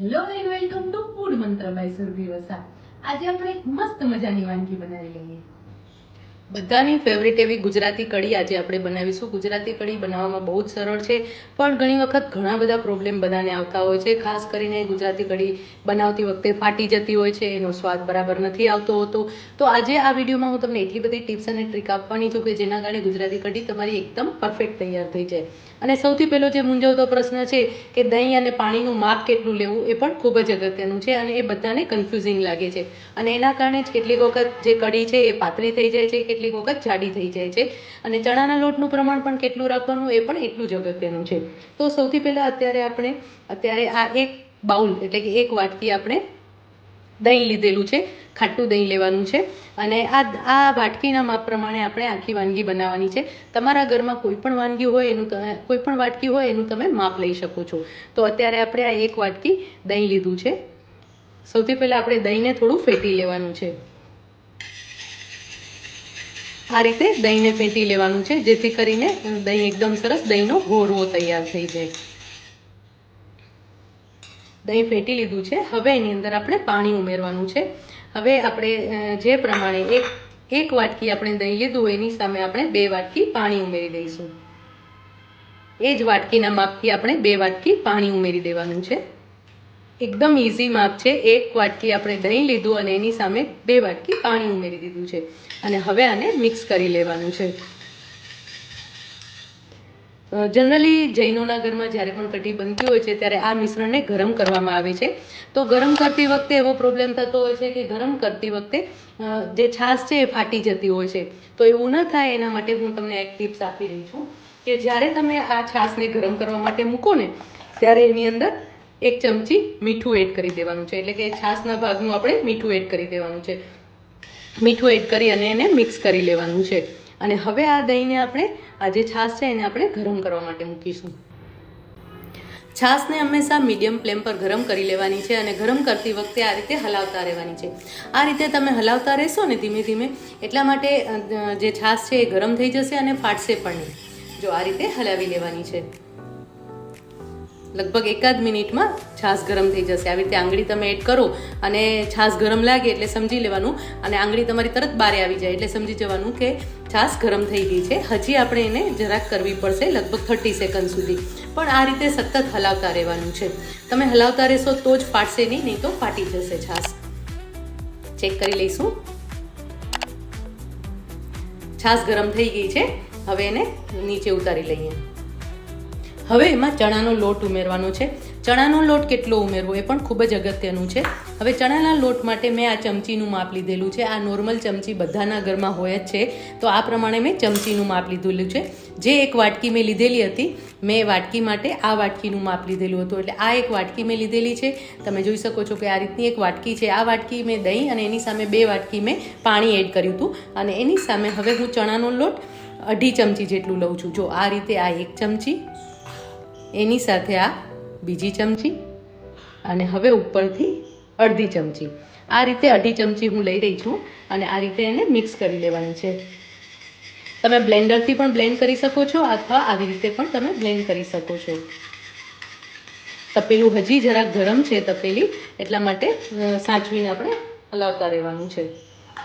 Hello and welcome to food Mantra by Surabhi Vasa આજે આપણે એક મસ્ત મજાની વાનગી બનાવી લઈએ. બધાની ફેવરેટ એવી ગુજરાતી કઢી આજે આપણે બનાવીશું. ગુજરાતી કઢી બનાવવામાં બહુ જ સરળ છે, પણ ઘણી વખત ઘણા બધા પ્રોબ્લેમ બધાને આવતા હોય છે. ખાસ કરીને ગુજરાતી કઢી બનાવતી વખતે ફાટી જતી હોય છે, એનો સ્વાદ બરાબર નથી આવતો હોતો. તો આજે આ વિડીયોમાં હું તમને એટલી બધી ટિપ્સ અને ટ્રીક આપવાની છું કે જેના કારણે ગુજરાતી કઢી તમારી એકદમ પરફેક્ટ તૈયાર થઈ જાય. અને સૌથી પહેલો જે મૂંઝવતો પ્રશ્ન છે કે દહીં અને પાણીનું માપ કેટલું લેવું, એ પણ ખૂબ જ અગત્યનું છે અને એ બધાને કન્ફ્યુઝિંગ લાગે છે. અને એના કારણે જ કેટલીક વખત જે કઢી છે એ પાતળી થઈ જાય છે કેટલીક વખત જાડી થઈ જાય છે. અને ચણાના લોટનું પ્રમાણ પણ કેટલું રાખવાનું એ પણ એટલું જ અગત્યનું છે. તો સૌથી પહેલાં અત્યારે આપણે, અત્યારે આ એક બાઉલ, એટલે કે એક વાટકી આપણે દહીં લીધેલું છે. ખાટું દહીં લેવાનું છે. અને આ આ વાટકીના માપ પ્રમાણે આપણે આખી વાનગી બનાવવાની છે. તમારા ઘરમાં કોઈ પણ વાનગી હોય એનું તમે, કોઈ પણ વાટકી હોય એનું તમે માપ લઈ શકો છો. તો અત્યારે આપણે આ એક વાટકી દહીં લીધું છે. સૌથી પહેલાં આપણે દહીંને થોડું ફેટી લેવાનું છે. આ રીતે દહીંને ફેંટી લેવાનું છે, જેથી કરીને દહીં એકદમ સરસ દહીંનો હોરવો તૈયાર થઈ જાય. દહીં ફેંટી લીધું છે. હવે એની અંદર આપણે પાણી ઉમેરવાનું છે. હવે આપણે જે પ્રમાણે એક એક વાટકી આપણે દહીં લીધું એની સામે આપણે બે વાટકી પાણી ઉમેરી દઈશું. એ જ વાટકીના માપથી આપણે બે વાટકી પાણી ઉમેરી દેવાનું છે. એકદમ ઇઝી માપ છે. એક વાટકી આપણે દહીં લીધું અને એની સામે બે વાટકી પાણી ઉમેરી દીધું છે. અને હવે આને મિક્સ કરી લેવાનું છે. જનરલી જૈનોના ઘરમાં જ્યારે પણ કઢી બનતી હોય છે, ત્યારે આ મિશ્રણને ગરમ કરવામાં આવે છે. તો ગરમ કરતી વખતે એવો પ્રોબ્લેમ થતો હોય છે કે ગરમ કરતી વખતે જે છાશ છે એ ફાટી જતી હોય છે. તો એવું ન થાય, એના માટે હું તમને એક ટિપ્સ આપી રહી છું કે જ્યારે તમે આ છાશને ગરમ કરવા માટે મૂકો ને, ત્યારે એની અંદર એક ચમચી મીઠું એડ કરી દેવાનું છે. એટલે કે છાશના ભાગનું આપણે મીઠું એડ કરી દેવાનું છે. મીઠું એડ કરી અને એને મિક્સ કરી લેવાનું છે. અને હવે આ દહીંને આપણે, આ જે છાશ છે એને આપણે ગરમ કરવા માટે મૂકીશું. છાશને હંમેશા મીડિયમ ફ્લેમ પર ગરમ કરી લેવાની છે અને ગરમ કરતી વખતે આ રીતે હલાવતા રહેવાની છે. આ રીતે તમે હલાવતા રહેશો ને ધીમે ધીમે, એટલા માટે જે છાશ છે એ ગરમ થઈ જશે અને ફાટશે પણ નહીં. જો આ રીતે હલાવી લેવાની છે. લગભગ એકાદ મિનિટમાં છાશ ગરમ થઈ જશે. આવી રીતે આંગળી તમે એડ કરો અને છાશ ગરમ લાગે એટલે સમજી લેવાનું અને આંગળી તમારી તરત બારે આવી જાય એટલે સમજી જવાનું કે છાશ ગરમ થઈ ગઈ છે. હજી આપણે એને જરાક કરવી પડશે લગભગ થર્ટી સેકન્ડ સુધી. પણ આ રીતે સતત હલાવતા રહેવાનું છે. તમે હલાવતા રહેશો તો જ ફાટશે નહીં નહીં તો ફાટી જશે છાશ. ચેક કરી લઈશું. છાશ ગરમ થઈ ગઈ છે. હવે એને નીચે ઉતારી લઈએ. હવે એમાં ચણાનો લોટ ઉમેરવાનો છે. ચણાનો લોટ કેટલો ઉમેરવો એ પણ ખૂબ જ અગત્યનું છે. હવે ચણાના લોટ માટે મેં આ ચમચીનું માપ લીધેલું છે. આ નોર્મલ ચમચી બધાના ઘરમાં હોય જ છે. તો આ પ્રમાણે મેં ચમચીનું માપ લીધેલું છે. જે એક વાટકી મેં લીધેલી હતી, મેં વાટકી માટે આ વાટકીનું માપ લીધેલું હતું. એટલે આ એક વાટકી મેં લીધેલી છે. તમે જોઈ શકો છો કે આ રીતની એક વાટકી છે. આ વાટકી મેં દહીં અને એની સામે બે વાટકી મેં પાણી એડ કર્યું હતું. અને એની સામે હવે હું ચણાનો લોટ અઢી ચમચી જેટલું લઉં છું. જો આ રીતે આ એક ચમચી એની સાથે આ બીજી ચમચી અને હવે ઉપરથી અડધી ચમચી. આ રીતે અઢી ચમચી હું લઈ રહી છું અને આ રીતે એને મિક્સ કરી લેવાનું છે. તમે બ્લેન્ડરથી પણ બ્લેન્ડ કરી શકો છો અથવા આવી રીતે પણ તમે બ્લેન્ડ કરી શકો છો. તપેલું હજી જરાક ગરમ છે તપેલી, એટલા માટે સાચવીને આપણે હલાવતા રહેવાનું છે.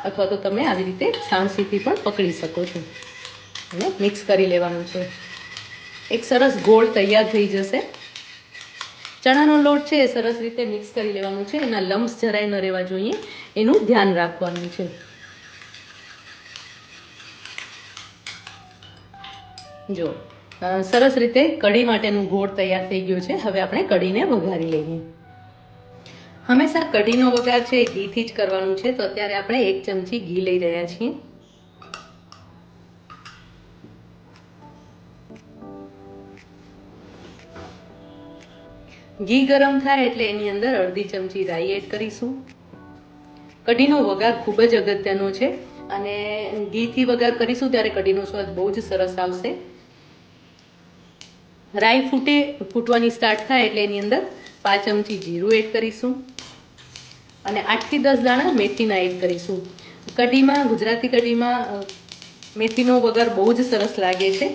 અથવા તો તમે આવી રીતે સાણસીથી પણ પકડી શકો છો. અને મિક્સ કરી લેવાનું છે. એક સરસ ગોળ તૈયાર થઈ જશે. ચણાનો લોટ છે એ સરસ રીતે મિક્સ કરી લેવાનું છે. એના લમ્સ જરાય ન રહેવા જોઈએ. એનું ધ્યાન રાખવાનું છે. જો સરસ રીતે કઢી માટેનું ગોળ તૈયાર થઈ ગયું છે. હવે આપણે કઢીને વઘારી લઈએ. હંમેશા કઢીનો વઘાર છે એ ઘીથી જ કરવાનું છે. તો અત્યારે આપણે એક ચમચી ઘી લઈ રહ્યા છીએ. ઘી ગરમ થાય એટલે એની અંદર અડધી ચમચી રાઈ એડ કરીશું. કઢીનો વઘાર ખૂબ જ અગત્યનો છે અને ઘીથી વઘાર કરીશું ત્યારે કઢીનો સ્વાદ બહુ જ સરસ આવશે. રાઈ ફૂટે, ફૂટવાની સ્ટાર્ટ થાય એટલે એની અંદર પાંચ ચમચી જીરું એડ કરીશું. અને આઠથી દસ દાણા મેથીના એડ કરીશું. કઢીમાં, ગુજરાતી કઢીમાં મેથીનો વઘાર બહુ જ સરસ લાગે છે.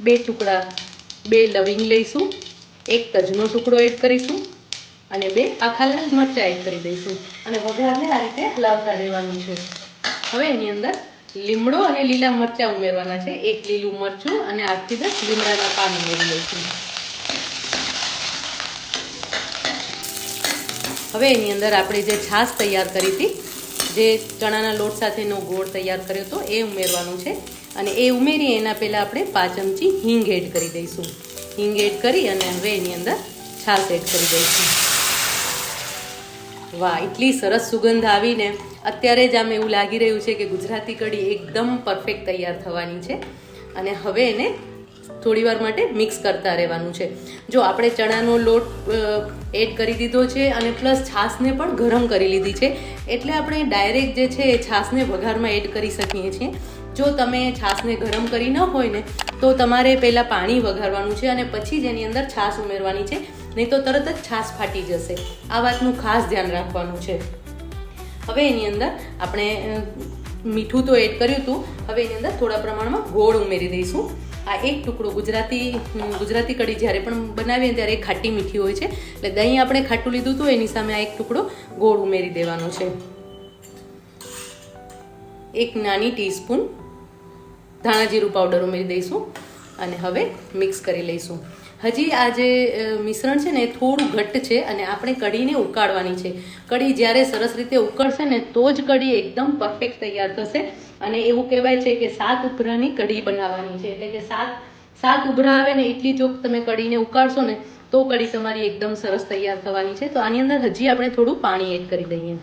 બે ટુકડા બે લવિંગ લઈશું, એક તજનો ટુકડો એડ કરીશું અને બે આખા લાલ મરચાં એડ કરી દઈશું. અને વઘારને આ રીતે લાવતા રહેવાનું છે. હવે એની અંદર લીમડો અને લીલા મરચાં ઉમેરવાના છે. એક લીલું મરચું અને આઠથી દસ લીમડાના પાન ઉમેરી દઈશું હવે એની અંદર આપણે જે છાશ તૈયાર કરી હતી, જે ચણાના લોટ સાથેનો ગોળ તૈયાર કર્યો હતો, એ ઉમેરવાનું છે. અને એ ઉમેરી એના પહેલાં આપણે પાંચ ચમચી હિંગ એડ કરી દઈશું. હિંગ એડ કરી અને હવે એની અંદર છાશ એડ કરી દઈશું. વાહ, એટલી સરસ સુગંધ આવીને. અત્યારે જ આમ એવું લાગી રહ્યું છે કે ગુજરાતી કઢી એકદમ પરફેક્ટ તૈયાર થવાની છે. અને હવે એને થોડી વાર માટે મિક્સ કરતા રહેવાનું છે. જો આપણે ચણાનો લોટ એડ કરી દીધો છે અને પ્લસ છાશને પણ ગરમ કરી લીધી છે. એટલે આપણે ડાયરેક્ટ જે છે એ છાશને વઘારમાં એડ કરી શકીએ છીએ. જો તમે છાશને ગરમ કરી ન હોય ને, તો તમારે પહેલાં પાણી વઘારવાનું છે અને પછી જ એની અંદર છાશ ઉમેરવાની છે, નહીં તો તરત જ છાશ ફાટી જશે. આ વાતનું ખાસ ધ્યાન રાખવાનું છે. હવે એની અંદર આપણે મીઠું તો એડ કર્યું હતું. હવે એની અંદર થોડા પ્રમાણમાં ગોળ ઉમેરી દઈશું. આ એક ટુકડો ગુજરાતી ગુજરાતી કઢી જ્યારે પણ બનાવીએ ત્યારે ખાટી મીઠી હોય છે. એટલે દહીં આપણે ખાટું લીધું હતું, એની સામે આ એક ટુકડો ગોળ ઉમેરી દેવાનો છે. એક નાની ટીસ્પૂન ધાણા જીરું પાવડર ઉમેરી દઈશું અને હવે મિક્સ કરી લઈશું. હજી આ જે મિશ્રણ છે ને થોડું ઘટ્ટ છે અને આપણે કઢીને ઉકાળવાની છે. કઢી જ્યારે સરસ રીતે ઉકળશે ને તો જ કઢી એકદમ પરફેક્ટ તૈયાર થશે અને એવું કહેવાય છે કે સાત ઉભરાની કઢી બનાવવાની છે. એટલે કે સાત સાત ઉભરા આવે ને એટલી જો તમે કઢીને ઉકાળશો ને તો કઢી તમારી એકદમ સરસ તૈયાર થવાની છે. તો આની અંદર હજી આપણે થોડું પાણી એડ કરી દઈએ.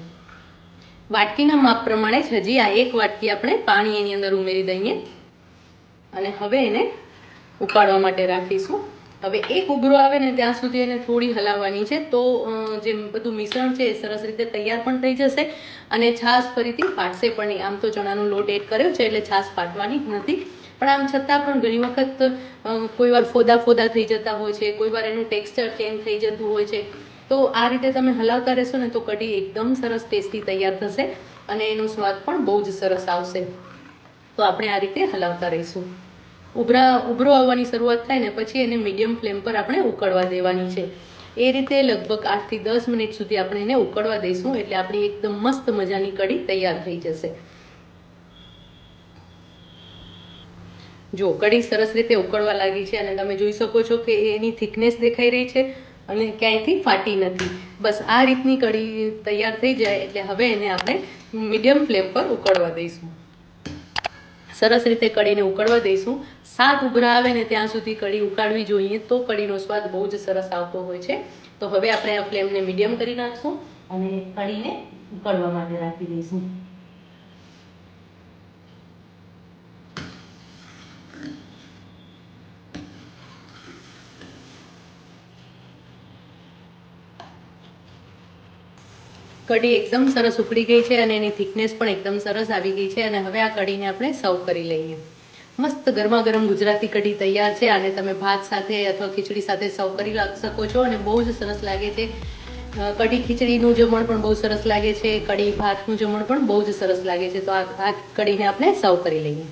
વાટકીના માપ પ્રમાણે જ હજી આ એક વાટકી આપણે પાણી એની અંદર ઉમેરી દઈએ. અને હવે એને ઉકાળવા માટે રાખીશું. હવે એક ઉભરો આવે ને ત્યાં સુધી એને થોડી હલાવવાની છે. તો જે બધું મિશ્રણ છે એ સરસ રીતે તૈયાર પણ થઈ જશે અને છાશ ફરીથી ફાટશે પણ નહીં. આમ તો ચણાનો લોટ એડ કર્યો છે એટલે છાશ ફાટવાની નથી. પણ આમ છતાં પણ ઘણી વખત કોઈ વાર ફોદા ફોદા થઈ જતા હોય છે, કોઈ વાર એનું ટેક્સચર ચેન્જ થઈ જતું હોય છે. તો આ રીતે તમે હલાવતા રહેશો ને તો કઢી એકદમ સરસ ટેસ્ટી તૈયાર થશે અને એનો સ્વાદ પણ બહુ જ સરસ આવશે. તો આપણે આ રીતે હલાવતા રહીશું. ઉભરા, ઉભરો આવવાની શરૂઆત થાય ને પછી એને મીડિયમ ફ્લેમ પર આપણે ઉકળવા દેવાની છે. એ રીતે લગભગ આઠથી દસ મિનિટ સુધી આપણે એને ઉકળવા દઈશું એટલે આપણી એકદમ મસ્ત મજાની કઢી તૈયાર થઈ જશે. જો, કઢી સરસ રીતે ઉકળવા લાગી છે અને તમે જોઈ શકો છો કે એની થિકનેસ દેખાઈ રહી છે અને ક્યાંયથી ફાટી નથી. બસ આ રીતની કઢી તૈયાર થઈ જાય એટલે હવે એને આપણે મીડિયમ ફ્લેમ પર ઉકળવા દઈશું. સરસ રીતે કઢીને ઉકળવા દઈશું. શાક ઉભરા આવે ને ત્યાં સુધી કઢી ઉકાળવી જોઈએ તો કઢીનો સ્વાદ બહુ જ સરસ આવતો હોય છે. તો હવે આપણે આ ફ્લેમને મીડિયમ કરી નાખશું અને કઢીને ઉકળવા માટે રાખી દઈશું. કઢી એકદમ સરસ ઉકળી ગઈ છે અને એની થિકનેસ પણ એકદમ સરસ આવી ગઈ છે અને હવે આ કઢીને આપણે સર્વ કરી લઈએ. મસ્ત ગરમા ગરમ ગુજરાતી કઢી તૈયાર છે અને તમે ભાત સાથે અથવા ખીચડી સાથે સર્વ કરી શકો છો અને બહુ જ સરસ લાગે છે. કઢી ખીચડીનું જમણ પણ બહુ સરસ લાગે છે, કઢી ભાતનું જમણ પણ બહુ જ સરસ લાગે છે. તો આ કઢીને આપણે સર્વ કરી લઈએ.